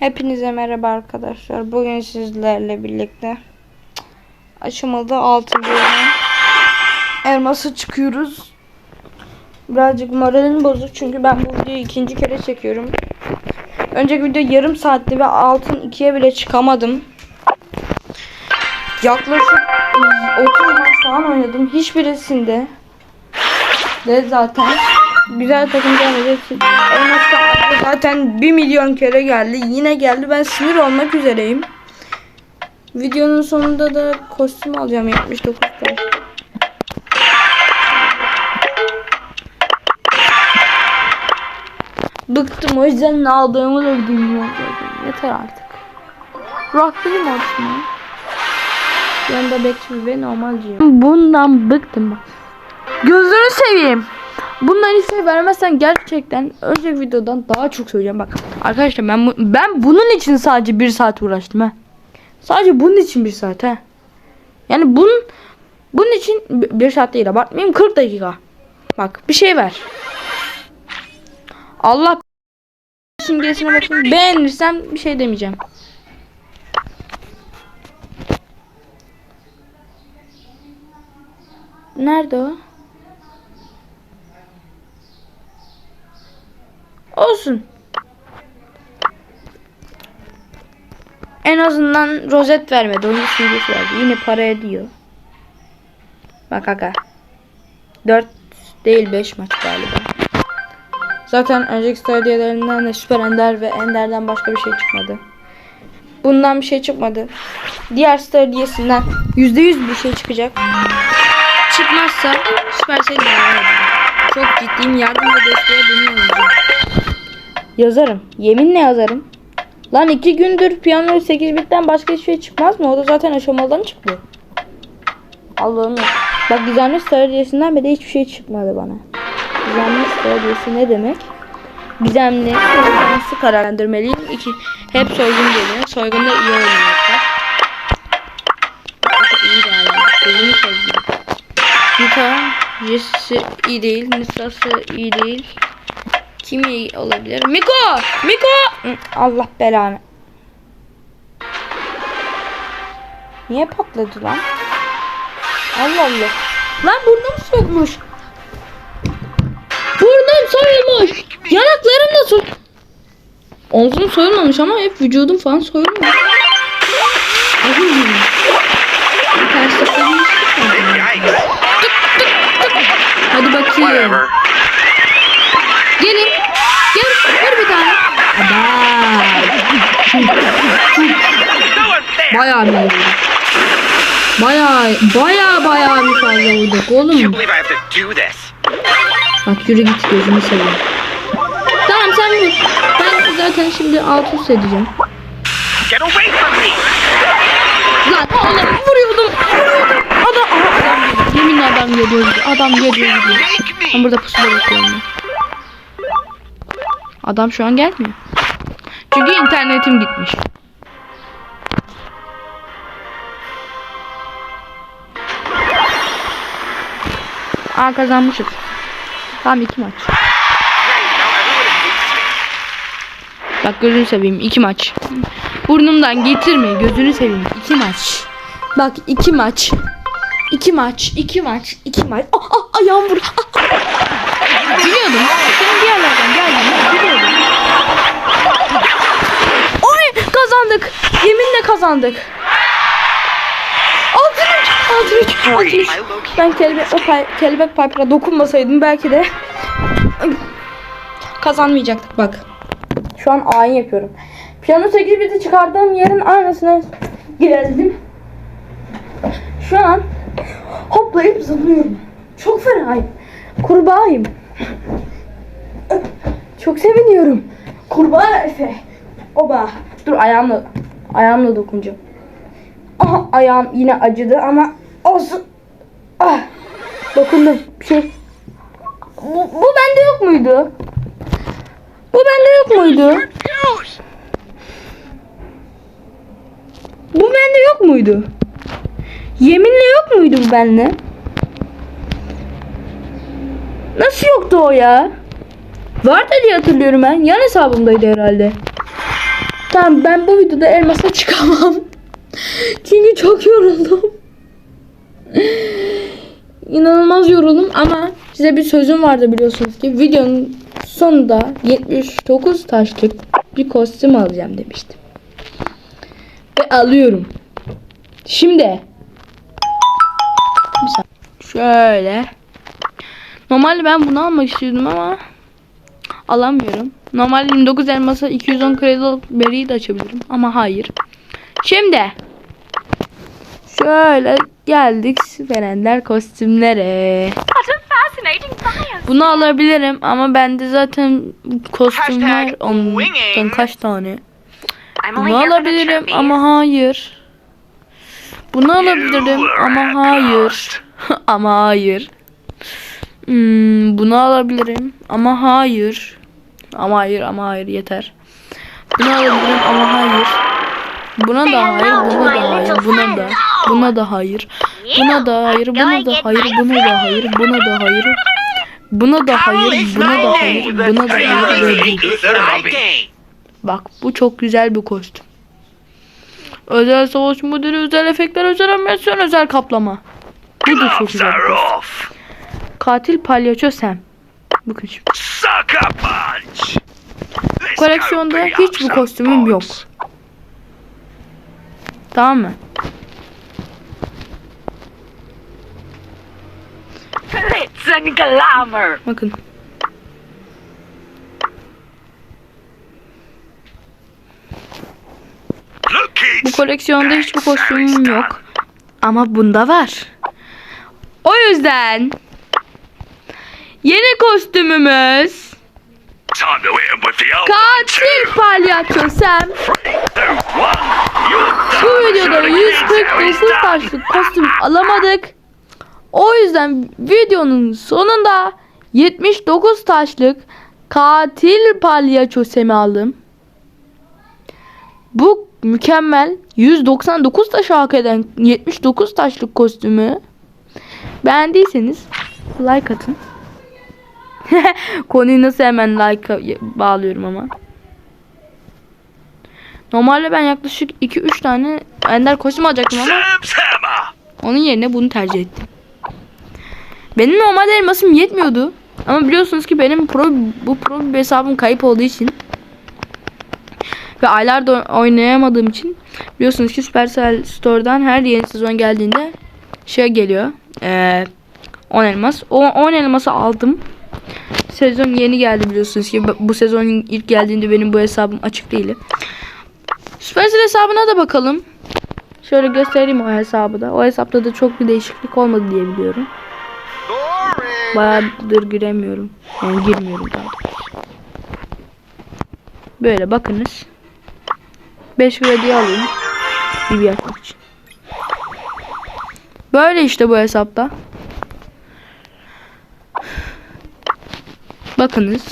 Hepinize merhaba arkadaşlar. Bugün sizlerle birlikte aşamalı altın bölümü elması çıkıyoruz. Birazcık moralim bozuk çünkü ben bu videoyu ikinci kere çekiyorum. Önceki video yarım saatti ve altın ikiye bile çıkamadım. Yaklaşık 30 maç falan oynadım. Hiçbirisinde de zaten güzel takım gelmedi. Elmas zaten 1 milyon kere geldi. Yine geldi. Ben sinir olmak üzereyim. Videonun sonunda da kostüm alacağım 79 taş. Bıktım o yüzden ne aldığımı da bilmiyorum. Yeter artık. Rock'lı mı olsun ya? Yanında bekçi ve normalciyim. Bundan bıktım bak. Gözünü seveyim. Bundan ise vermezsen gerçekten önceki videodan daha çok söyleyeceğim bak. Arkadaşlar ben ben bunun için sadece bir saat uğraştım ha. Sadece bunun için bir saat ha. Yani bunun bunun için bi- bir saat değil abartmayayım 40 dakika. Bak bir şey ver. Allah simgesine bakın. Beğenirsem bir şey demeyeceğim. Nerede o? Olsun. En azından rozet vermedi. Onun simgesi verdi. Yine para ediyor. Bak aga. 4 değil 5 maç galiba. Zaten önceki stadiyelerinden de Süper Ender ve Ender'den başka bir şey çıkmadı. Bundan bir şey çıkmadı. Diğer stadiyesinden %100 bir şey çıkacak. Çıkmazsa Supercell devam edecek. Çok ciddiyim. Yardım ve desteğe yazacağım. Yazarım. Yeminle yazarım. Lan iki gündür piyano 8 bitten başka hiçbir şey çıkmaz mı? O da zaten aşamadan çıktı. Allah'ım. Bak gizemli stratejisinden beri hiçbir şey çıkmadı bana. Gizemli stratejisi ne demek? Gizemli, nasıl kararlandırmalıyım? İki, hep soygun geliyor. Soygunda iyi oynuyorlar. İyi. Gözünü seveyim. Nita, Jesse iyi değil. Nisa'sı iyi değil. Kim iyi olabilir? Miko! Miko! Allah belanı. Niye patladı lan? Allah Allah. Lan burnum sokmuş. Burnum soyulmuş. Yanaklarım da soy... Omzum soyulmamış ama hep vücudum falan soyulmuş. Hadi bakayım. Gelin. Vur bir tane. Bayağı vurduk. Bayağı bayağı bayağı bir fazla Can't oğlum. Bak yürü git gözünü seveyim. Tamam sen vur. Ben zaten şimdi alt üst edeceğim. Get away from me. Lan oğlum vuruyordum. Vuruyordum. Adam, adam geliyor. Yeminle adam geliyor. Adam geliyor Ben burada pusula bekliyorum. Adam şu an gelmiyor. Çünkü internetim gitmiş. Aa kazanmışız. Tamam iki maç. Bak gözünü seveyim iki maç. Burnumdan getirme gözünü seveyim iki maç. Bak iki maç. İki maç, iki maç, iki maç. Ah, ah ayağım vur. Ah, ah. Biliyordum. Senin bir yerlerden kazandık. Yeminle kazandık. Altın üç, altın üç, altın üç. I low-key Ben kelebek, o pay, kelebek Piper'a dokunmasaydım belki de Ay, kazanmayacaktık bak. Şu an ayin yapıyorum. Piyano 8 biti çıkardığım yerin aynısına geldim. Şu an hoplayıp zıplıyorum. Çok fenayım. Kurbağayım. Çok seviniyorum. Kurbağa Efe. Oba. Dur ayağımla ayağımla dokunacağım. Aha ayağım yine acıdı ama olsun. Ah. Dokundum. Şey. Bu, bu bende yok muydu? Bu bende yok muydu? Bu bende yok muydu? Yeminle yok muydu bu bende? Nasıl yoktu o ya? Vardı diye hatırlıyorum ben. Yan hesabımdaydı herhalde. Tamam ben bu videoda elmasa çıkamam. Çünkü çok yoruldum. İnanılmaz yoruldum ama size bir sözüm vardı biliyorsunuz ki videonun sonunda 79 taşlık bir kostüm alacağım demiştim. Ve alıyorum. Şimdi şöyle Normalde ben bunu almak istiyordum ama alamıyorum. Normalde 29 elmasa 210 kredi alıp beriyi de açabilirim ama hayır. Şimdi şöyle geldik Verender kostümlere. Bunu alabilirim ama bende zaten kostüm var. Ondan kaç tane? Bunu alabilirim ama hayır. Bunu alabilirim ama hayır. ama hayır. Hmm, bunu alabilirim ama hayır. Ama hayır ama hayır yeter. Bunu alabilirim ama hayır. Buna da hayır, buna da hayır, buna da, buna da hayır. Buna da hayır, buna da hayır, buna da hayır, buna da hayır. Buna da hayır, buna da hayır, buna da hayır. Bak bu çok güzel bir kostüm. Özel savaş modeli, özel efektler, özel animasyon, özel kaplama. Bu da çok güzel. Katil palyaço Sam. Bakın şimdi. Let's Koleksiyonda hiç bu kostümüm yok. Tamam mı? Bakın. Bu koleksiyonda hiç bu kostümüm yok. Ama bunda var. O yüzden yeni kostümümüz Katil palyaço Sam. Bu videoda Should've guessed how it's 149 done. taşlık kostüm alamadık. O yüzden videonun sonunda 79 taşlık katil palyaço Sam'i aldım. Bu mükemmel 199 taş hak eden 79 taşlık kostümü beğendiyseniz like atın. Konuyu nasıl hemen like bağlıyorum ama. Normalde ben yaklaşık 2-3 tane ender kostüm alacaktım ama onun yerine bunu tercih ettim. Benim normalde elmasım yetmiyordu. Ama biliyorsunuz ki benim pro, bu pro bir hesabım kayıp olduğu için ve aylardır oynayamadığım için biliyorsunuz ki Supercell Store'dan her yeni sezon geldiğinde şey geliyor. Eee 10 elmas. O 10 elması aldım. Sezon yeni geldi biliyorsunuz ki. Bu- sezon ilk geldiğinde benim bu hesabım açık değildi. Supercell hesabına da bakalım. Şöyle göstereyim o hesabı da. O hesapta da çok bir değişiklik olmadı diye biliyorum. Bayağıdır giremiyorum. Yani girmiyorum daha. Böyle bakınız. 5 kredi alayım. Bir yapmak için. Böyle işte bu hesapta. Bakınız.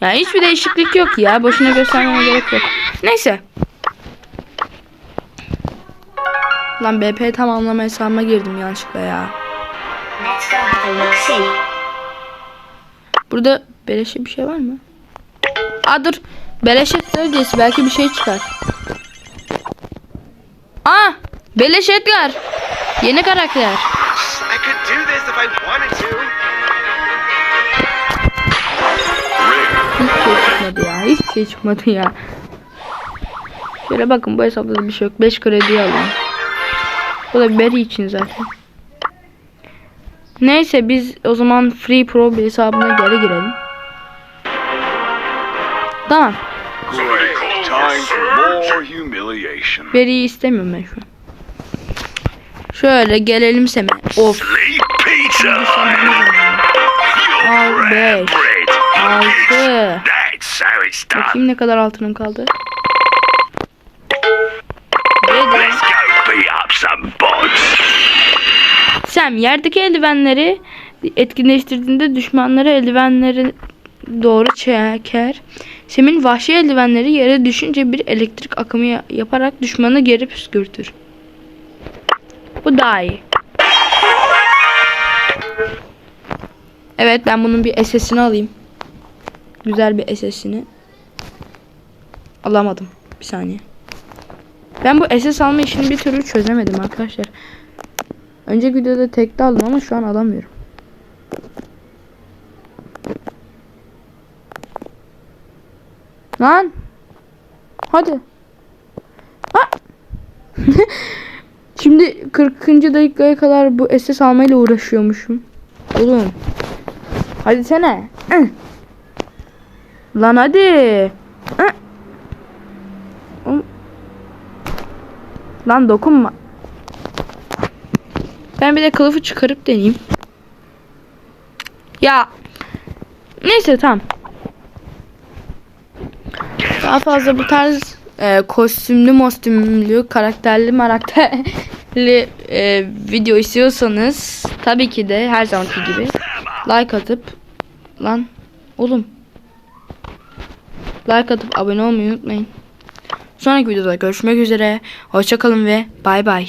Ya hiçbir değişiklik yok ya. Boşuna göstermeme gerek yok. Neyse. Lan BP tamamlama hesabıma girdim yanlışlıkla ya. Burada beleşe bir şey var mı? Aa dur. Beleşet sözcüsü belki bir şey çıkar. Aa! Beleş Edgar. Yeni karakter. I could do this if I wanted to. hiçbir şey çıkmadı ya. Şöyle bakın bu hesapta da bir şey yok. 5 kredi aldım. Bu da Berry için zaten. Neyse biz o zaman Free Pro bir hesabına geri girelim. Tamam. Berry'i istemiyorum ben şu an. Şöyle gelelim Sem'e. Of. Al 5. 6. Bakayım ne kadar altınım kaldı. Sam yerdeki eldivenleri etkinleştirdiğinde düşmanları eldivenleri doğru çeker. Sam'in vahşi eldivenleri yere düşünce bir elektrik akımı ya- yaparak düşmanı geri püskürtür. Bu daha iyi. Evet ben bunun bir SS'ini alayım. Güzel bir SS'ini. Alamadım. Bir saniye. Ben bu SS alma işini bir türlü çözemedim arkadaşlar. Önceki videoda tekte aldım ama şu an alamıyorum. Lan. Hadi. Ha. Şimdi 40. dakikaya kadar bu SS almayla uğraşıyormuşum. Oğlum. Hadi sene. Lan hadi. Hı. Oğlum. Lan dokunma. Ben bir de kılıfı çıkarıp deneyeyim. Ya. Neyse tamam. Daha fazla bu tarz e, kostümlü mostümlü karakterli marakterli e, video istiyorsanız tabii ki de her zamanki gibi like atıp lan oğlum like atıp abone olmayı unutmayın. Sonraki videoda görüşmek üzere. Hoşçakalın ve bay bay.